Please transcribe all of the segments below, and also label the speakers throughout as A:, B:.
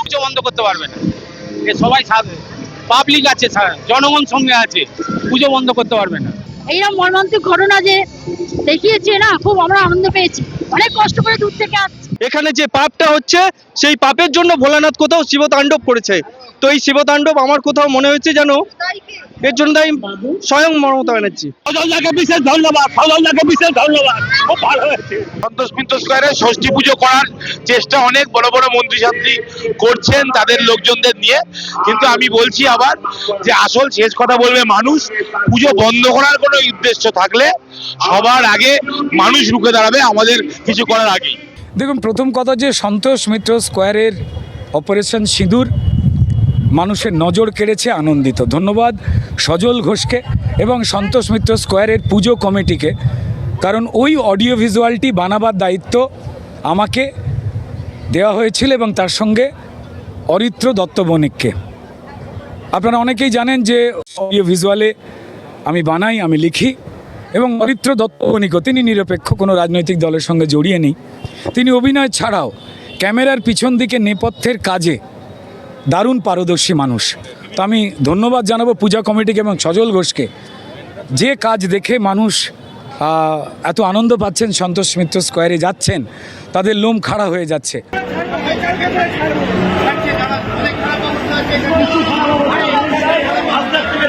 A: পুজো বন্ধ করতে পারবে না। এ সবাই পাবলিক আছে জনগণ সঙ্গে আছে পুজো বন্ধ করতে পারবে না।
B: এইরকম মর্মান্তিক ঘটনা যে দেখিয়েছে না, খুব আমরা আনন্দ পেয়েছি। অনেক কষ্ট করে দূর থেকে আসছি।
C: এখানে যে পাপটা হচ্ছে সেই পাপের জন্য ভোলানাথ কোথাও শিবতাণ্ডব করেছে। তো এই শিবতাণ্ডব আমার কোথাও মনে হচ্ছে যেন এর জন্য দায়ী স্বয়ং মমতা ব্যানার্জি।
A: সজলদাকে বিশেষ ধন্যবাদ সজলদাকে বিশেষ ধন্যবাদ। খুব ভালো হয়েছে।
D: সন্তোষ মিত্র স্কোয়ারে ষষ্ঠী পুজো করার চেষ্টা অনেক বড় বড় মন্ত্রী ছাত্রী করছেন তাদের লোকজনদের নিয়ে। কিন্তু আমি বলছি আবার যে আসল শেষ কথা বলবে মানুষ। পুজো বন্ধ করার কোনো উদ্দেশ্য থাকলে সবার আগে মানুষ রুখে দাঁড়াবে আমাদের কিছু করার আগেই।
E: দেখুন, প্রথম কথা যে সন্তোষ মিত্র স্কোয়ারের অপারেশন সিঁদুর মানুষের নজর কেড়েছে আনন্দিত। ধন্যবাদ সজল ঘোষকে এবং সন্তোষ মিত্র স্কোয়ারের পুজো কমিটিকে। কারণ ওই অডিও ভিজুয়ালটি বানাবার দায়িত্ব আমাকে দেওয়া হয়েছিল এবং তার সঙ্গে অরিত্র দত্ত বণিককে। আপনারা অনেকেই জানেন যে অডিও ভিজুয়ালে আমি বানাই, আমি লিখি। এবং অরিত্র দত্ত তিনি নিরপেক্ষ, কোনো রাজনৈতিক দলের সঙ্গে জড়িয়ে নেই। তিনি অভিনয় ছাড়াও ক্যামেরার পিছন দিকে নেপথ্যের কাজে দারুণ পারদর্শী মানুষ। তো আমি ধন্যবাদ জানাব পূজা কমিটিকে এবং সজল ঘোষকে। যে কাজ দেখে মানুষ এত আনন্দ পাচ্ছেন, সন্তোষ মিত্র স্কোয়ারে যাচ্ছেন, তাদের লোম খাড়া হয়ে যাচ্ছে।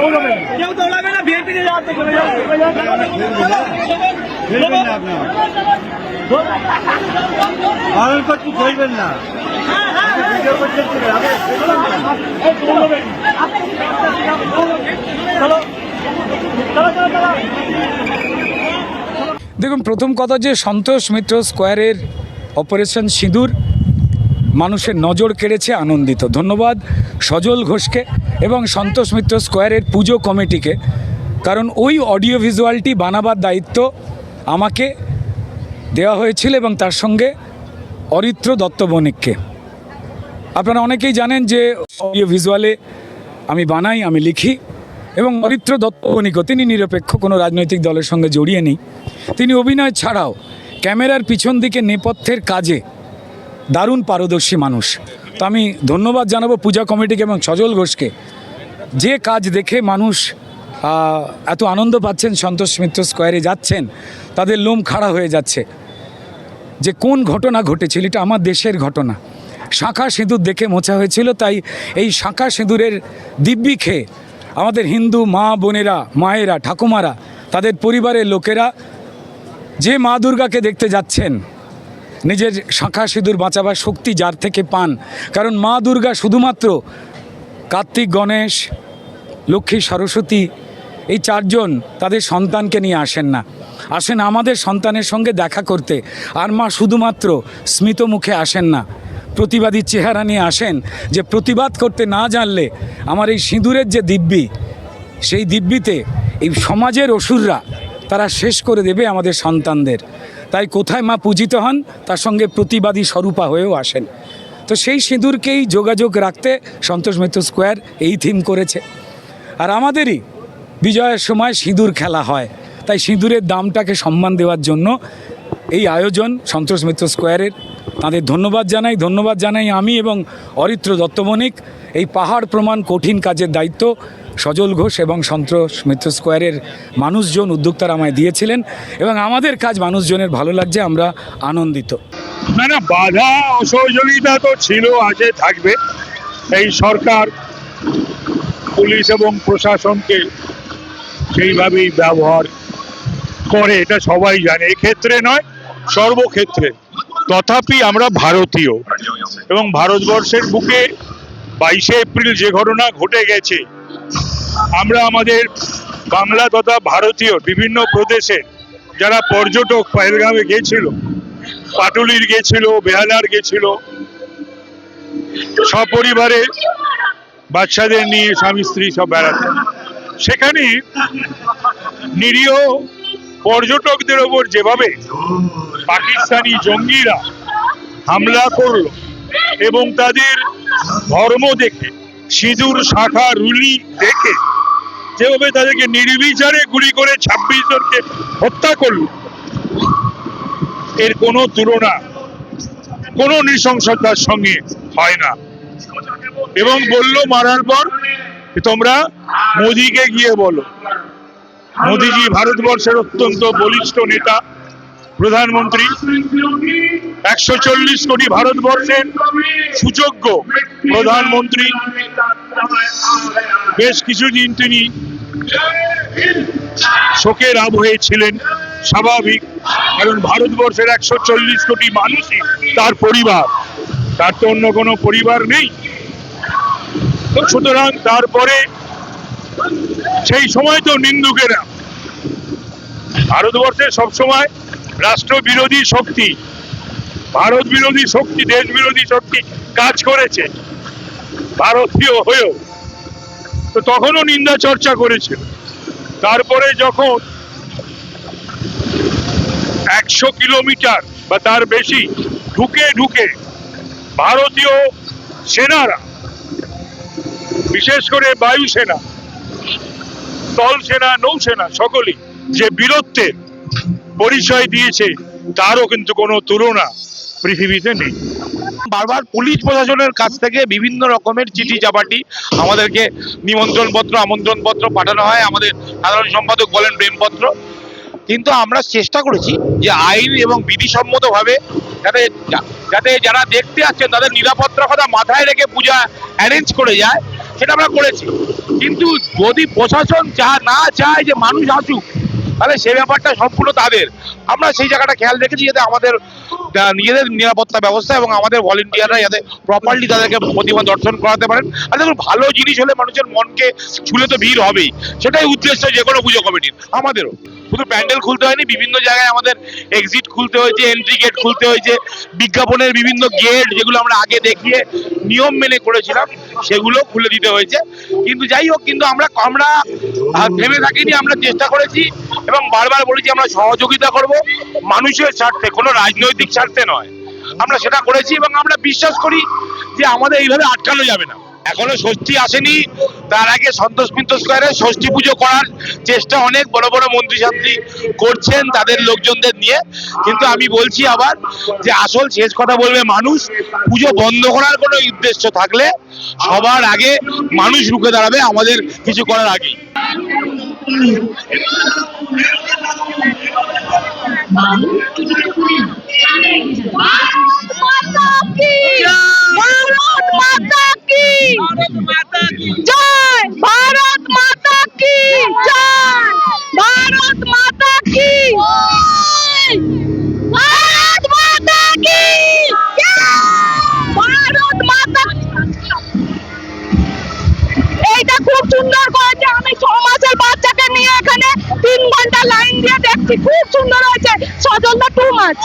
F: না
A: আপনার চলবে কেউ দৌড়াবে না। বিএনপি নিয়ে যাওয়ার থেকে
C: পালন না।
E: দেখুন প্রথম কথা যে সন্তোষ মিত্র স্কোয়ারের অপারেশন সিঁদুর মানুষের নজর কেড়েছে আনন্দিত। ধন্যবাদ সজল ঘোষকে। এবং সন্তোষ মিত্র স্কোয়ারের পুজো কমিটিকে, কারণ ওই অডিও ভিজুয়ালটি বানাবার দায়িত্ব আমাকে দেওয়া হয়েছিল এবং তার সঙ্গে অরিত্র দত্ত বণিককে। আপনারা অনেকেই জানেন যে অডিও ভিজুয়ালে আমি বানাই, আমি লিখি এবং অরিত্র দত্ত বণিকও, তিনি নিরপেক্ষ, কোনো রাজনৈতিক দলের সঙ্গে জড়িয়ে নেই। তিনি অভিনয় ছাড়াও ক্যামেরার পিছন দিকে নেপথ্যের কাজে দারুণ পারদর্শী মানুষ। তো আমি ধন্যবাদ জানাব পূজা কমিটিকে এবং সজল ঘোষকে। যে কাজ দেখে মানুষ এত আনন্দ পাচ্ছেন, সন্তোষ মিত্র স্কোয়ারে যাচ্ছেন, তাদের লোম খাড়া হয়ে যাচ্ছে। যে কোন ঘটনা ঘটেছিল, এটা আমার দেশের ঘটনা। শাঁখা সিঁদুর দেখে মোছা হয়েছিল, তাই এই শাঁখা সিঁদুরের দিব্যি খেয়ে আমাদের হিন্দু মা বোনেরা, মায়েরা, ঠাকুমারা, তাদের পরিবারের লোকেরা যে মা দুর্গাকে দেখতে যাচ্ছেন নিজের শাঁখা সিঁদুর বাঁচাবার শক্তি যার থেকে পান। কারণ মা দুর্গা শুধুমাত্র কার্তিক, গণেশ, লক্ষ্মী, সরস্বতী এই চারজন তাদের সন্তানকে নিয়ে আসেন না। আসেন আমাদের সন্তানের সঙ্গে দেখা করতে। আর মা শুধুমাত্র স্মিত মুখে আসেন না। প্রতিবাদী চেহারা নিয়ে আসেন যে প্রতিবাদ করতে না জানলে আমার এই সিঁদুরের যে দিব্যি, সেই দিব্যিতে এই সমাজের অসুররা তারা শেষ করে দেবে আমাদের সন্তানদের। তাই কোথায় মা পূজিত হন, তার সঙ্গে প্রতিবাদী স্বরূপা হয়েও আসেন। তো সেই সিঁদুরকেই যোগাযোগ রাখতে সন্তোষ মিত্র স্কোয়ার এই থিম করেছে। আর আমাদেরই বিজয়ের সময় সিঁদুর খেলা হয়। তাই সিঁদুরের দামটাকে সম্মান দেওয়ার জন্য এই আয়োজন সন্তোষ মিত্র স্কোয়ারের তাদের ধন্যবাদ জানাই ধন্যবাদ জানাই আমি এবং অরিত্র দত্তমণিক। এই পাহাড় প্রমাণ কঠিন কাজের দায়িত্ব, সজল ঘোষ এবং সন্তোষ মিত্র স্কোয়ারের মানুষজন উদ্যোক্তারা আমায় দিয়েছিলেন এবং আমাদের কাজ মানুষজনের ভালো লাগছে, আমরা আনন্দিত।
G: না না, বাধা অসহযোগিতা তো ছিল আছে থাকবে। এই সরকার, পুলিশ এবং প্রশাসনকে সেইভাবেই ব্যবহার করে, এটা সবাই জানে। এক্ষেত্রে নয়, সর্বক্ষেত্রে। তথাপি আমরা ভারতীয়। এবং ভারতবর্ষের বুকে বাইশে এপ্রিল যে ঘটনা ঘটে গেছে, আমরা আমাদের বাংলা তথা ভারতীয় বিভিন্ন প্রদেশে যারা পর্যটক পহেলগামে গেছিল, পাটুলির গেছিল, বেহালার গেছিল, সপরিবারে বাচ্চাদের নিয়ে স্বামী স্ত্রী সব বেড়াতে। সেখানে নিরীহ পর্যটকদের ওপর যেভাবে পাকিস্তানি জঙ্গিরা হামলা করল এবং তাদের ধর্ম দেখে, সিঁদুর, শাখা, রুলি দেখে, যেভাবে তাদেরকে নির্বিচারে গুলি করে ছাব্বিশ জনকে হত্যা করল, এর কোনো তুলনা, কোনো নৃশংসতার সঙ্গে হয় না। এবং বলল মারার পর, তোমরা মোদিকে গিয়ে বলো। মোদিজি ভারতবর্ষের অত্যন্ত বলিষ্ঠ নেতা, প্রধানমন্ত্রী। একশো চল্লিশ কোটি ভারতবর্ষের সুযোগ্য প্রধানমন্ত্রী। বেশ কিছুদিন তিনি শোকের আবহে ছিলেন, স্বাভাবিক। কারণ ভারতবর্ষের একশো চল্লিশ কোটি মানুষই তার পরিবার। তার তো অন্য কোনো পরিবার নেই। সুতরাং তারপরে সেই সময় তো নিন্দুকেরা ভারতবর্ষে সবসময় রাষ্ট্র বিরোধী শক্তি ভারত বিরোধী শক্তি দেশ বিরোধী শক্তি কাজ করেছে, ভারতীয় হয়েও। তো তখনও নিন্দা চর্চা করেছিল। তারপরে যখন একশো কিলোমিটার বা তার বেশি ঢুকে ঢুকে ভারতীয় সেনারা, বিশেষ করে বায়ুসেনা স্থল সেনা নৌসেনা সকলেই যে বীরত্বের পরিচয় দিয়েছে, তারও কিন্তু কোনো তুলনা পৃথিবীতে নেই।
D: বারবার পুলিশ প্রশাসনের কাছ থেকে বিভিন্ন রকমের চিঠি চাপাটি আমাদেরকে নিমন্ত্রণ পত্র আমন্ত্রণ পত্র পাঠানো হয়। আমাদের সাধারণ সম্পাদক বলেন প্রেমপত্র। কিন্তু আমরা চেষ্টা করেছি যে আইন এবং বিধিসম্মতভাবে যাতে যাতে যারা দেখতে আসছেন, তাদের নিরাপত্তার কথা মাথায় রেখে পূজা অ্যারেঞ্জ করে যায়, সেটা আমরা করেছি। কিন্তু যদি প্রশাসন চা না চায় যে মানুষ আসুক তাহলে সে ব্যাপারটা সম্পূর্ণ তাদের। আমরা সেই জায়গাটা খেয়াল রেখেছি যাতে আমাদের নিজেদের নিরাপত্তা ব্যবস্থা এবং আমাদের ভলেন্টিয়াররা যাতে প্রপারলি তাদেরকে প্রতিমা দর্শন করাতে পারেন। আর দেখুন, ভালো জিনিস হলে মানুষের মনকে ছুলে তো ভিড় হবেই। সেটাই উদ্দেশ্য যে কোনো পুজো কমিটির, আমাদেরও। শুধু প্যান্ডেল খুলতে হয়নি, বিভিন্ন জায়গায় আমাদের এক্সিট খুলতে হয়েছে এন্ট্রি গেট খুলতে হয়েছে, বিজ্ঞাপনের বিভিন্ন গেট যেগুলো আমরা আগে দেখিয়ে নিয়ম মেনে করেছিলাম, সেগুলো খুলে দিতে হয়েছে। কিন্তু যাই হোক, কিন্তু আমরা আমরা থেমে থাকিনি, আমরা চেষ্টা করেছি এবং বারবার বলেছি আমরা সহযোগিতা করব, মানুষের স্বার্থে, কোনো রাজনৈতিক স্বার্থে নয়। আমরা সেটা করেছি এবং আমরা বিশ্বাস করি যে আমাদের এইভাবে আটকানো যাবে না। এখনও ষষ্ঠী আসেনি। তার আগে সন্তোষ মিত্র স্কোয়ারে ষষ্ঠী পুজো করার চেষ্টা অনেক বড় বড় মন্ত্রী ছাত্রী করছেন তাদের লোকজনদের নিয়ে। কিন্তু আমি বলছি আবার যে আসল শেষ কথা বলবে মানুষ। পুজো বন্ধ করার কোনো উদ্দেশ্য থাকলে সবার আগে মানুষ রুখে দাঁড়াবে আমাদের কিছু করার আগেই।
B: এইটা খুব সুন্দর করেছে। আমি ছ মাসের বাচ্চাকে নিয়ে এখানে তিন ঘণ্টা লাইন দিয়ে দেখছি খুব সুন্দর হয়েছে। সজলদা টু মাছ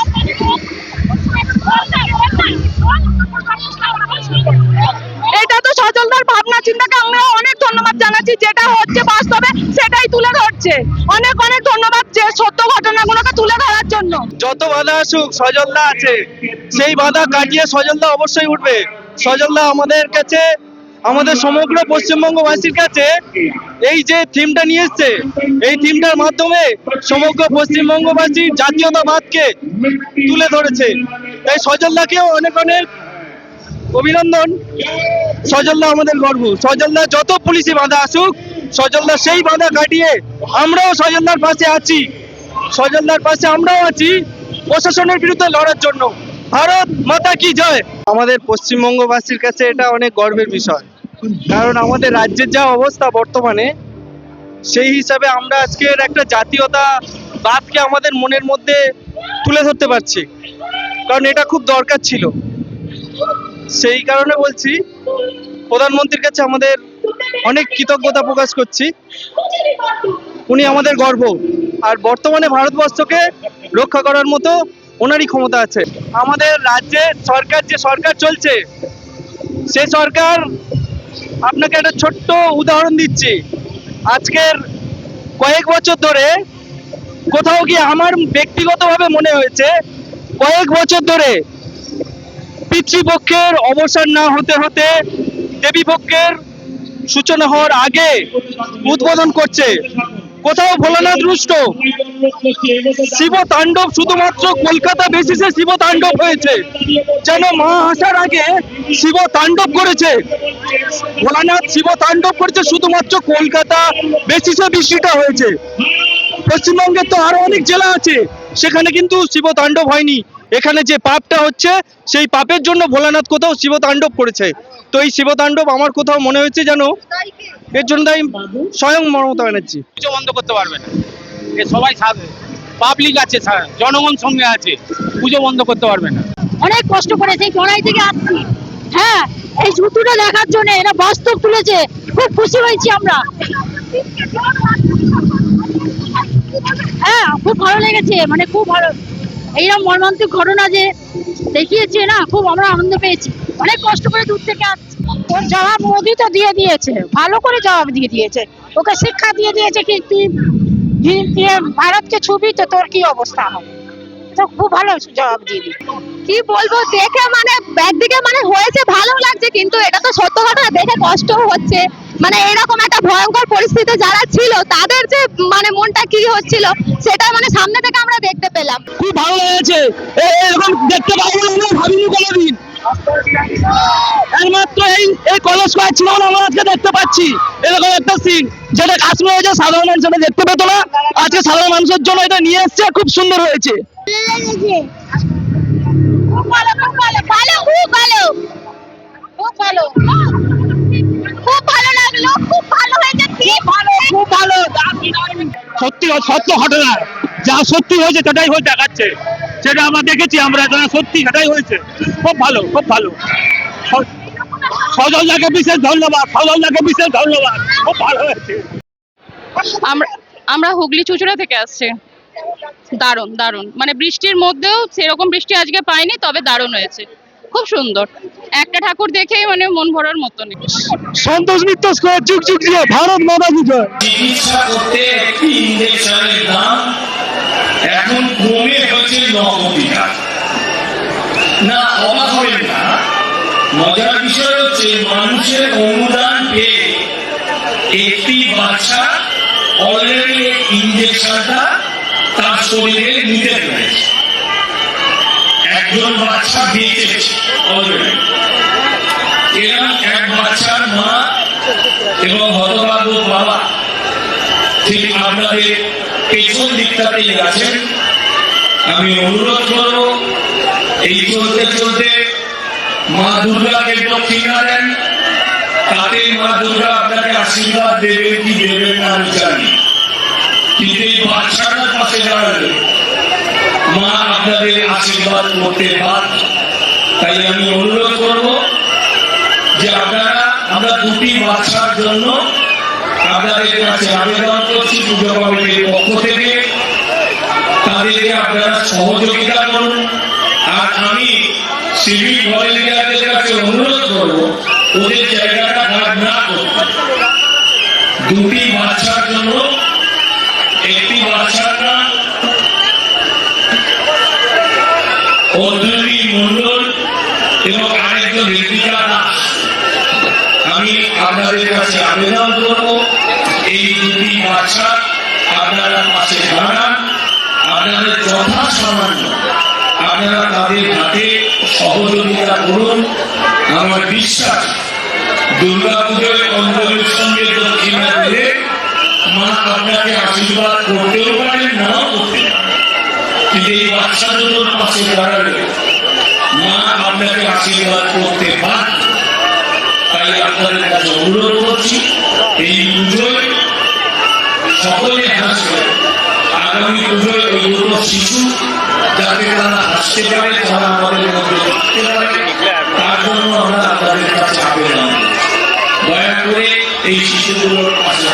B: এটা তো সজলদার ভাবনা চিন্তাকে আমরা অনেক ধন্যবাদ জানাচ্ছি। যেটা হচ্ছে বাস্তবে, সেটাই তুলে ধরছে। অনেক অনেক ধন্যবাদ যে সত্য ঘটনাগুলোকে তুলে ধরার জন্য।
C: যত বাধা আসুক সজলদা আছে। সেই বাধা কাটিয়ে সজলদা অবশ্যই উঠবে। সজলদা আমাদের কাছে আমাদের সমগ্র পশ্চিমবঙ্গবাসীর কাছে এই যে থিমটা নিয়ে এসছে, এই থিমটার মাধ্যমে সমগ্র পশ্চিমবঙ্গবাসীর জাতীয়তাবাদকে তুলে ধরেছে। তাই সজলদাকেও অনেক অনেক অভিনন্দন। সজলদা আমাদের গর্ব। সজলদা যত পুলিশি বাধা আসুক, সজলদা সেই বাধা কাটিয়ে আমরাও সজলদার পাশে আছি। সজলদার পাশে আমরাও আছি প্রশাসনের বিরুদ্ধে লড়ার জন্য। ভারত মাতা কি জয়? আমাদের পশ্চিমবঙ্গবাসীর কাছে এটা অনেক গর্বের বিষয়। কারণ আমাদের রাজ্যের যা অবস্থা বর্তমানে, সেই হিসাবে আমরা আজকের একটা জাতীয়তা বাদকে আমাদের মনের মধ্যে তুলে ধরতে পারছি। কারণ এটা খুব দরকার ছিল। সেই কারণে বলছি, প্রধানমন্ত্রীর কাছে আমাদের অনেক কৃতজ্ঞতা প্রকাশ করছি। উনি আমাদের গর্ব। আর বর্তমানে ভারতবর্ষকে রক্ষা করার মতো ওনারই ক্ষমতা আছে। আমাদের রাজ্যে সরকার যে সরকার চলছে, সে সরকার আপনাকে একটা ছোট্ট উদাহরণ দিচ্ছি। আজকের কয়েক বছর ধরে কোথাও গিয়ে আমার ব্যক্তিগতভাবে মনে হয়েছে, কয়েক বছর ধরে পিতৃপক্ষের অবসর না হতে হতে দেবীপক্ষের সূচনা হওয়ার আগে উদ্বোধন করছে। কোথাও ভোলানাথ রুষ্ট শিব তাণ্ডব শুধুমাত্র কলকাতা বেসিসে শিব তাণ্ডব হয়েছে। যেন মা আসার আগে শিব তাণ্ডব করেছে। ভোলানাথ শিব তাণ্ডব করেছে শুধুমাত্র কলকাতা বেসিসে বৃষ্টিটা হয়েছে। পশ্চিমবঙ্গের তো আরও অনেক জেলা আছে, সেখানে কিন্তু শিব তাণ্ডব হয়নি। এখানে যে পাপটা হচ্ছে, সেই পাপের জন্য ভোলানাথ কোথাও শিব তাণ্ডব করেছে। তো এই শিব তাণ্ডব আমার কোথাও মনে হচ্ছে যেন এর জন্য দায়ী স্বয়ং মমতা ব্যানার্জি।
A: পুজো বন্ধ করতে পারবে না। এ সবাই পাবলিক আছে জনগণ সঙ্গে আছে। পুজো বন্ধ করতে পারবে না।
B: অনেক কষ্ট করে সেই চড়াই থেকে আসছি। হ্যাঁ এই জুতুটা দেখার জন্য এরা বাস্তব তুলেছে। খুব খুশি হয়েছি আমরা। হ্যাঁ খুব ভালো লেগেছে। মানে খুব ভালো। এইরকম মর্মান্তিক ঘটনা যে দেখিয়েছে না, খুব আমরা আনন্দ পেয়েছি। অনেক কষ্ট করে দূর থেকে আসছি। ওর জবাব মোদি তো দিয়ে দিয়েছে। ভালো করে জবাব দিয়ে দিয়েছে। ওকে শিক্ষা দিয়ে দিয়েছে কি তুই ভারতকে ছবি তো তোর কি অবস্থা হবে তো খুব ভালো জবাব দিই কি বলব দেখে মানে একদিকে মানে হয়েছে ভালো লাগছে কিন্তু এটা তো সত্য ঘটনা দেখে কষ্ট হচ্ছে। মানে এরকম একটা ভয়ঙ্কর পরিস্থিতি যারা ছিল তাদের যে মানে মনটা কি হচ্ছিল সেটা মানে সামনে থেকে আমরা দেখতে পেলাম।
C: খুব ভালো লেগেছে। এরকম দেখতে পাবো না ভাবিনি কোনোদিন। একমাত্র এই এই কলেজ স্কোয়ার ছিল আমরা আজকে দেখতে পাচ্ছি। এরকম একটা সিন যেটা কাশ্মীর হয়েছে সাধারণ দেখতে পেতো না, আজকে সাধারণ মানুষের জন্য এটা নিয়ে এসছে, খুব সুন্দর হয়েছে। সত্যি, সত্য ঘটনা। যা সত্যি হয়েছে, সেটাই হয়ে দেখাচ্ছে। সেটা আমরা দেখেছি আমরা যারা সত্যি সেটাই হয়েছে। খুব ভালো খুব ভালো। সজলদাকে বিশেষ ধন্যবাদ সজলদাকে বিশেষ ধন্যবাদ। খুব ভালো হয়েছে।
H: আমরা আমরা হুগলি চুচুড়া থেকে আসছি। দারুণ দারুণ। মানে বৃষ্টির মধ্যেও সেরকম বৃষ্টি আজকে পাইনি তবে দারুণ হয়েছে। খুব সুন্দর। একটা ঠাকুর দেখেই মানে মন ভরার মতনই
C: সন্তোষ মিত্র স্কোয়ার যুগ যুগ দিয়ে ভারত মাতা কি জয়?
I: এখন কমে হচ্ছে ন না অবাক হবেন না। মজার বিষয় হচ্ছে মানুষের অনুদান পেয়ে একটি বাচ্চা অলরেডি ইঞ্জেকশনটা তার শরীরে নিতে পেরেছে। একজন বাচ্চা বেঁচেছে অলরেডি এরকম এক বাচ্চার মা এবং হতভাগ্য বাবা, ঠিক আপনাদের পেছন দিকটাতেই আছেন, আমি অনুরোধ করব, এই চলতে চলতে মা দুর্গাকে দক্ষিণা দেন। তাতে মা দুর্গা আপনাকে আশীর্বাদ দেবে কি দেবে না আমি জানি। কিন্তু এই বাচ্চাটার পাশে দাঁড়ালে মা আপনাদের আশীর্বাদ করতে বাধ্য। তাই আমি অনুরোধ করব যে আপনারা, আমরা দুটি বাচ্চার জন্য আপনাদের কাছে আবেদন করছি পুজো কমিটির পক্ষ থেকে। তাদেরকে আপনারা সহযোগিতা করুন। আর আমি সিভিল ভলেন্টিয়ারদের কাছে অনুরোধ করব, ওদের জায়গাটা ভাগ না করতে। দুটি বাচ্চার জন্য, একটি বাচ্চার নাম অদ্বৈতী আপনাদের কাছে আবেদন করব, এই দুটি বাচ্চা আপনারা পাশে দাঁড়ান। আপনাদের যথা সামান্য আপনারা তাদের হাতে সহযোগিতা করুন। আমার বিশ্বাস দুর্গা পুজোয় অঞ্জলির সঙ্গে দক্ষিণা দিলে মা আপনাকে আশীর্বাদ করতেও পারেন, নাও করতে পারেন। কিন্তু এই বাচ্চা দুটোর পাশে দাঁড়ালে আপনাকে আশীর্বাদ করতে পারি তাই আপনাদের কাছে অনুরোধ করছি, এই পুজোয় সকলে হাসবে আগামী পুজোয় ওই দুটো শিশু, যাতে তারা হাসতে পারে, তারা আমাদের মধ্যে থাকতে পারে, তার জন্য আমরা আপনাদের কাছে আবেদন। দয়া করে এই শিশুগুলোর পাশে।